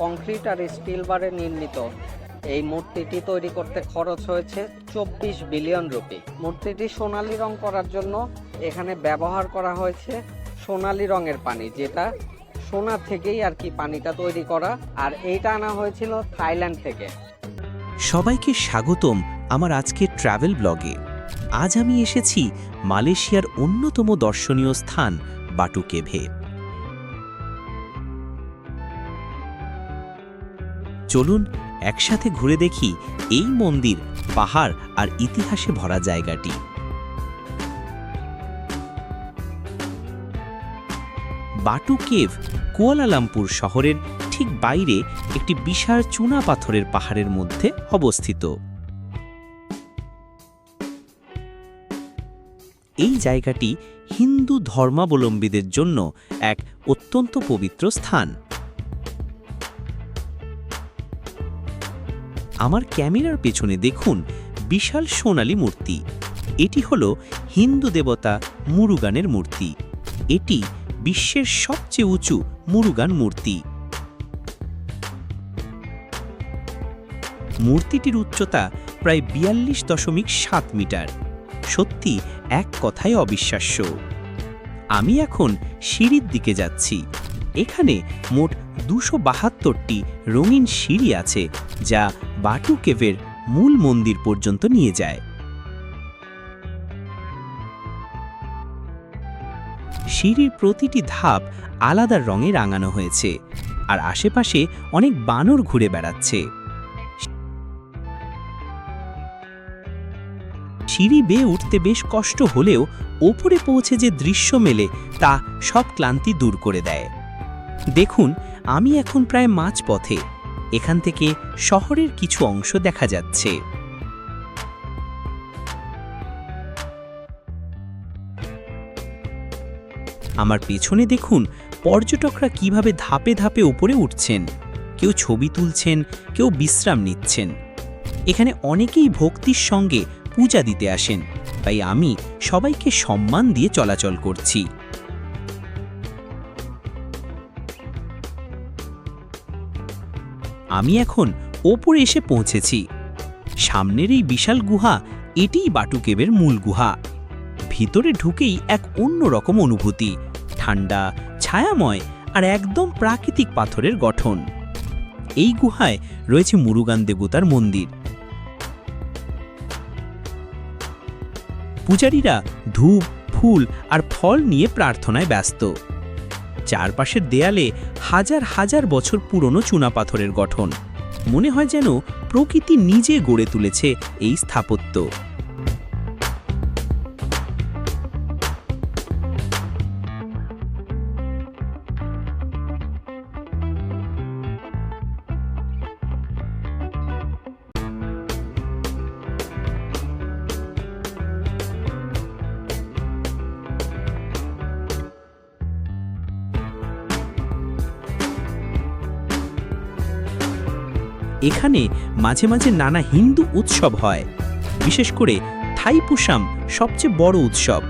Concrete আর still বারে নির্মিত। এই মূর্তিটি তৈরি করতে খরচ হয়েছে চব্বিশ বিলিয়ন রুপি। মূর্তিটি সোনালি রং করার জন্য এখানে ব্যবহার করা হয়েছে সোনালি রঙের পানি, যেটা সোনা থেকেই আর কি পানিটা তৈরি করা, আর এইটা আনা হয়েছিল থাইল্যান্ড থেকে। সবাইকে স্বাগতম আমার আজকের ট্রাভেল ব্লগে। আজ আমি এসেছি মালয়েশিয়ার অন্যতম দর্শনীয় স্থান বাটু চলুন একসাথে ঘুরে দেখি এই মন্দির, পাহাড় আর ইতিহাসে ভরা জায়গাটি। বাটু কেভ, কুয়ালালামপুর শহরের ঠিক বাইরে একটি বিশাল চুনা পাথরের পাহাড়ের মধ্যে অবস্থিত। এই জায়গাটি হিন্দু ধর্মাবলম্বীদের জন্য এক অত্যন্ত পবিত্র স্থান। আমার ক্যামেরার পেছনে দেখুন বিশাল সোনালী মূর্তি। এটি হল হিন্দু দেবতা মুরুগানের মূর্তি। এটি বিশ্বের সবচেয়ে উঁচু মুরুগান মূর্তি। মূর্তিটির উচ্চতা প্রায় বিয়াল্লিশ দশমিক সাত মিটার। সত্যি এক কথায় অবিশ্বাস্য। আমি এখন সিঁড়ির দিকে যাচ্ছি। এখানে মোট দুশো বাহাত্তরটি রঙিন সিঁড়ি আছে, যা বাটু কেভের মূল মন্দির পর্যন্ত নিয়ে যায়। সিঁড়ির প্রতিটি ধাপ আলাদা রঙে রাঙানো হয়েছে, আর আশেপাশে অনেক বানর ঘুরে বেড়াচ্ছে। সিঁড়ি বেয়ে উঠতে বেশ কষ্ট হলেও ওপরে পৌঁছে যে দৃশ্য মেলে তা সব ক্লান্তি দূর করে দেয়। দেখুন আমি এখন প্রায় মাঝপথে। এখান থেকে শহরের কিছু অংশ দেখা যাচ্ছে। আমার পেছনে দেখুন, পর্যটকরা কীভাবে ধাপে ধাপে উপরে উঠছেন। কেউ ছবি তুলছেন, কেউ বিশ্রাম নিচ্ছেন। এখানে অনেকেই ভক্তির সঙ্গে পূজা দিতে আসেন। তাই আমি সবাইকে সম্মান দিয়ে চলাচল করছি। আমি এখন ওপরে এসে পৌঁছেছি। সামনের এই বিশাল গুহা এটিই বাটুকেবের মূল গুহা। ভিতরে ঢুকেই এক অন্যরকম অনুভূতি, ঠান্ডা, ছায়াময় আর একদম প্রাকৃতিক পাথরের গঠন। এই গুহায় রয়েছে মুরুগান দেবতার মন্দির। পূজারীরা ধূপ, ফুল আর ফল নিয়ে প্রার্থনায় ব্যস্ত। চারপাশের দেয়ালে হাজার হাজার বছর পুরনো চুনাপাথরের গঠন। মনে হয় যেন প্রকৃতি নিজে গড়ে তুলেছে এই স্থাপত্য। এখানে মাঝে মাঝে নানা হিন্দু উৎসব হয়। বিশেষ করে থাইপুসাম সবচেয়ে বড় উৎসব।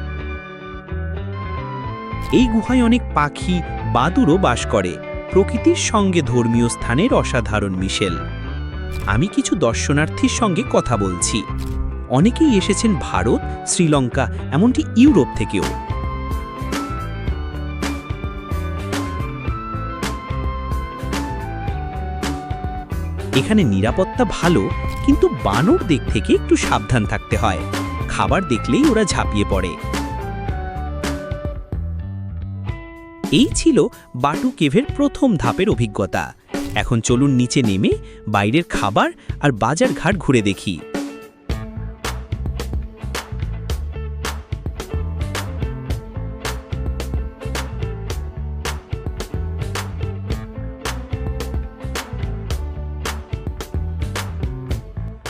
এই গুহায় অনেক পাখি, বাদুরও বাস করে। প্রকৃতির সঙ্গে ধর্মীয় স্থানের অসাধারণ মিশেল। আমি কিছু দর্শনার্থীর সঙ্গে কথা বলছি। অনেকেই এসেছেন ভারত, শ্রীলঙ্কা, এমনকি ইউরোপ থেকেও। এখানে নিরাপত্তা ভালো, কিন্তু বানর দিক থেকে একটু সাবধান থাকতে হয়। খাবার দেখলেই ওরা ঝাঁপিয়ে পড়ে। এই ছিল বাটু কেভের প্রথম ধাপের অভিজ্ঞতা। এখন চলুন নিচে নেমে বাইরের খাবার আর বাজার ঘাট ঘুরে দেখি।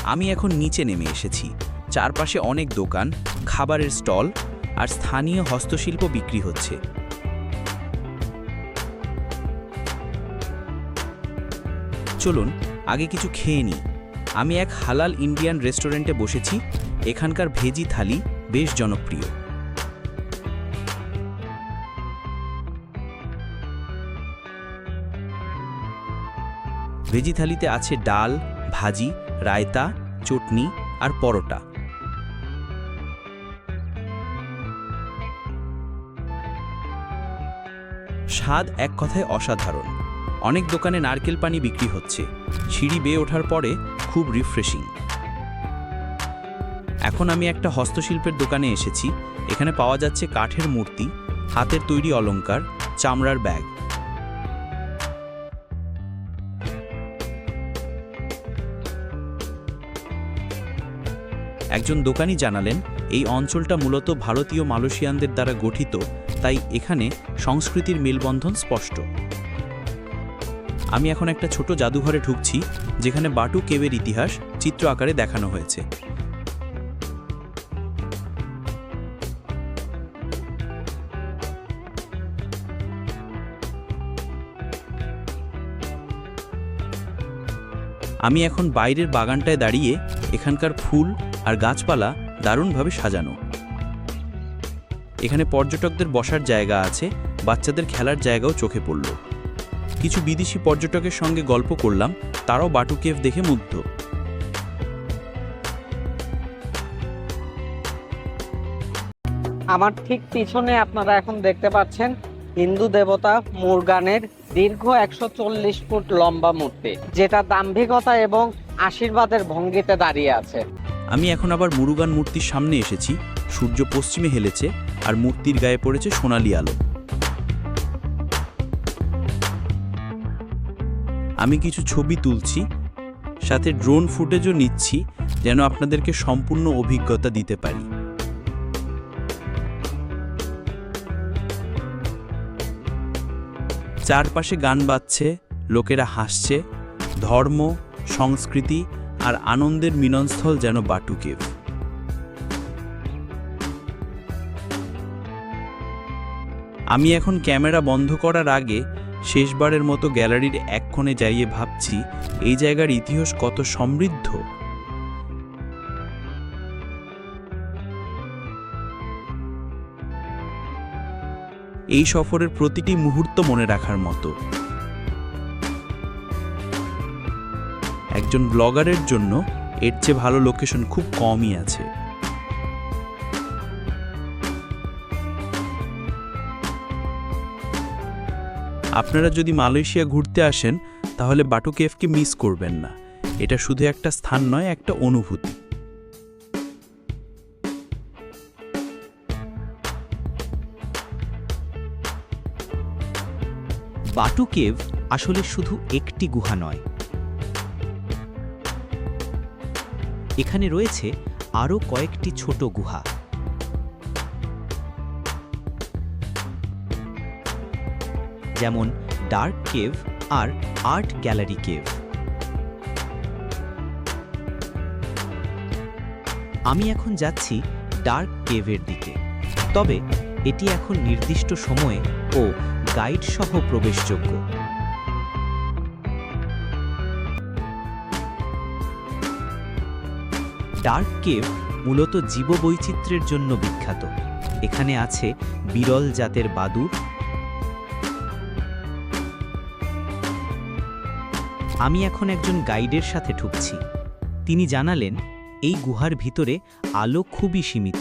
আমি এখন নিচে নেমে এসেছি। চারপাশে অনেক দোকান, খাবারের স্টল আর স্থানীয় হস্তশিল্প বিক্রি হচ্ছে। চলুন, আগে কিছু খেয়ে নিই। আমি এক হালাল ইন্ডিয়ান রেস্টুরেন্টে বসেছি। এখানকার ভেজি থালি বেশ জনপ্রিয়। ভেজি থালিতে আছে ডাল, ভাজি রায়তা, চটনি আর পরোটা। স্বাদ এক কথায় অসাধারণ। অনেক দোকানে নারকেল পানি বিক্রি হচ্ছে। সিঁড়ি বেয়ে ওঠার পরে খুব রিফ্রেশিং এখন আমি একটা হস্তশিল্পের দোকানে এসেছি। এখানে পাওয়া যাচ্ছে কাঠের মূর্তি, হাতের তৈরি অলংকার, চামড়ার ব্যাগ। একজন দোকানি জানালেন, এই অঞ্চলটা মূলত ভারতীয় মালয়েশিয়ানদের দ্বারা গঠিত, তাই এখানে সংস্কৃতির মেলবন্ধন স্পষ্ট। আমি এখন একটা ছোট জাদুঘরে ঢুকছি, যেখানে বাটু কেবের ইতিহাস চিত্র আকারে দেখানো হয়েছে। আমি এখন বাইরের বাগানটায় দাঁড়িয়ে এখানকার ফুল আর গাছপালা দারুণভাবে সাজানো। এখানে পর্যটকদের বসার জায়গা আছে, বাচ্চাদের খেলার জায়গাও চোখে পড়ল। কিছু বিদেশি পর্যটকের সঙ্গে গল্প করলাম, তারাও বাটু কেভ দেখে মুগ্ধ। আমার ঠিক পিছনে আপনারা এখন দেখতে পাচ্ছেন হিন্দু দেবতা মুরগানের দীর্ঘ একশো চল্লিশ ফুট লম্বা মূর্তি, যেটা দাম্ভিকতা এবং আশীর্বাদের ভঙ্গিতে দাঁড়িয়ে আছে। আমি এখন আবার মুরুগান মূর্তির সামনে এসেছি, সূর্য পশ্চিমে হেলেছে আর মূর্তির গায়ে পড়েছে সোনালি আলো। আমি কিছু ছবি তুলছি, সাথে ড্রোন ফুটেজও নিচ্ছি যেন আপনাদেরকে সম্পূর্ণ অভিজ্ঞতা দিতে পারি। চারপাশে গান বাজছে, লোকেরা হাসছে, ধর্ম, সংস্কৃতি আর আনন্দের মিলনস্থল যেন বাটুকেভ আমি এখন ক্যামেরা বন্ধ করার আগে শেষবারের মতো গ্যালারির এক কোণে যাইয়ে ভাবছি, এই জায়গার ইতিহাস কত সমৃদ্ধ। এই সফরের প্রতিটি মুহূর্ত মনে রাখার মতো। একজন ব্লগারের জন্য এর চেয়ে ভালো লোকেশন খুব কমই আছে। আপনারা যদি মালয়েশিয়া ঘুরতে আসেন, তাহলে বাটু কেফকে মিস করবেন না। এটা শুধু একটা স্থান নয়, একটা অনুভূতি। বাটু কেভ আসলে শুধু একটি গুহা নয় এখানে রয়েছে আরও কয়েকটি ছোট গুহা। যেমন ডার্ক কেভ আর আর্ট গ্যালারি কেভ আমি এখন যাচ্ছি ডার্ক কেভের দিকে। তবে এটি এখন নির্দিষ্ট সময়ে ও গাইড সহ প্রবেশযোগ্য। ডার্ক কেভ মূলত জীববৈচিত্র্যের জন্য বিখ্যাত। এখানে আছে বিরল জাতের বাদুর আমি এখন একজন গাইডের সাথে ঠুকছি তিনি জানালেন, এই গুহার ভিতরে আলো খুবই সীমিত,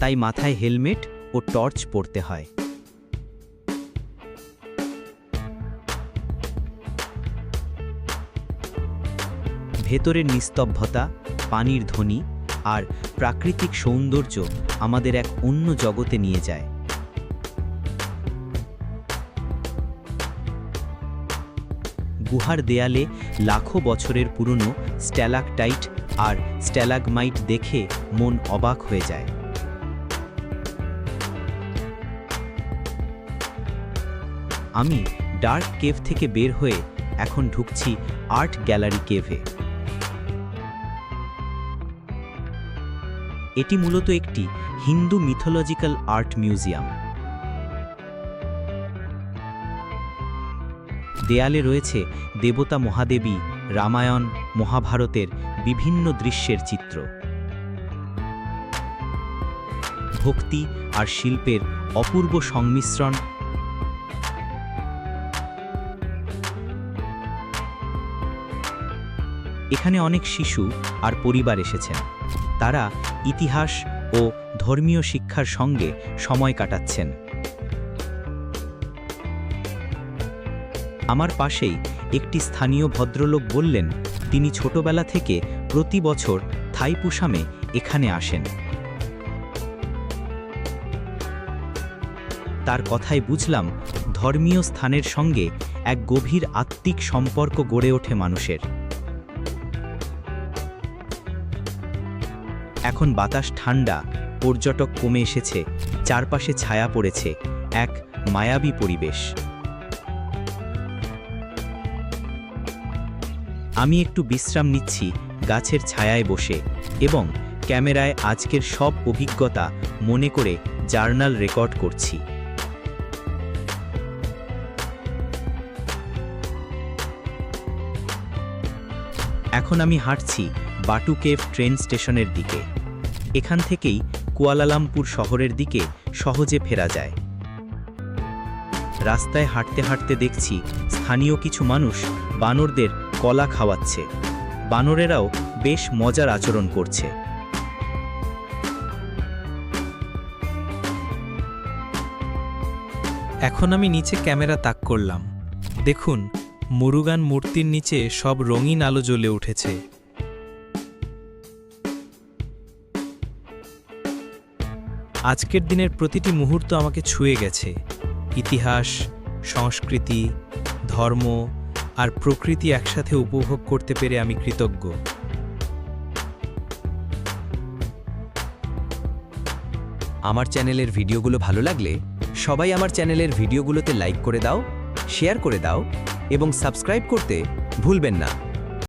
তাই মাথায় হেলমেট ও টর্চ পরতে হয়। ভেতরের নিস্তব্ধতা পানির ধ্বনি আর প্রাকৃতিক সৌন্দর্য আমাদের এক অন্য জগতে নিয়ে যায়। গুহার দেয়ালে লাখো বছরের পুরনো স্ট্যালাকটাইট আর স্ট্যালাগমাইট দেখে মন অবাক হয়ে যায়। আমি ডার্ক কেভ থেকে বের হয়ে এখন ঢুকছি আর্ট গ্যালারি কেভে। এটি মূলত একটি হিন্দু মিথোলজিক্যাল আর্ট মিউজিয়াম দেয়ালে রয়েছে দেবতা মহাদেবী, রামায়ণ, মহাভারতের বিভিন্ন দৃশ্যের চিত্র। ভক্তি আর শিল্পের অপূর্ব সংমিশ্রণ। এখানে অনেক শিশু আর পরিবার এসেছেন। তারা ইতিহাস ও ধর্মীয় শিক্ষার সঙ্গে সময় কাটাচ্ছেন। আমার পাশেই একটি স্থানীয় ভদ্রলোক বললেন, তিনি ছোটবেলা থেকে প্রতি বছর থাইপুসামে এখানে আসেন। তার কথায় বুঝলাম, ধর্মীয় স্থানের সঙ্গে এক গভীর আত্মিক সম্পর্ক গড়ে ওঠে মানুষের। এখন বাতাস ঠান্ডা, পর্যটক কমে এসেছে, চারপাশে ছায়া পড়েছে, এক মায়াবী পরিবেশ। আমি একটু বিশ্রাম নিচ্ছি, গাছের ছায়ায় বসে, এবং ক্যামেরায় আজকের সব অভিজ্ঞতা মনে করে জার্নাল রেকর্ড করছি। এখন আমি হাঁটছি বাটুকেভ ট্রেন স্টেশনের দিকে। এখান থেকেই কুয়ালালামপুর শহরের দিকে সহজে ফেরা যায়। রাস্তায় হাঁটতে হাঁটতে দেখছি স্থানীয় কিছু মানুষ বানরদের কলা খাওয়াচ্ছে। বানরেরাও বেশ মজার আচরণ করছে। এখন আমি নিচে ক্যামেরা তাক করলাম। দেখুন, মুরুগান মূর্তির নিচে সব রঙিন আলো জ্বলে উঠেছে। আজকের দিনের প্রতিটি মুহূর্ত আমাকে ছুঁয়ে গেছে। ইতিহাস, সংস্কৃতি, ধর্ম আর প্রকৃতি একসাথে উপভোগ করতে পেরে আমি কৃতজ্ঞ। আমার চ্যানেলের ভিডিওগুলো ভালো লাগলে সবাই আমার চ্যানেলের ভিডিওগুলোতে লাইক করে দাও, শেয়ার করে দাও এবং সাবস্ক্রাইব করতে ভুলবেন না।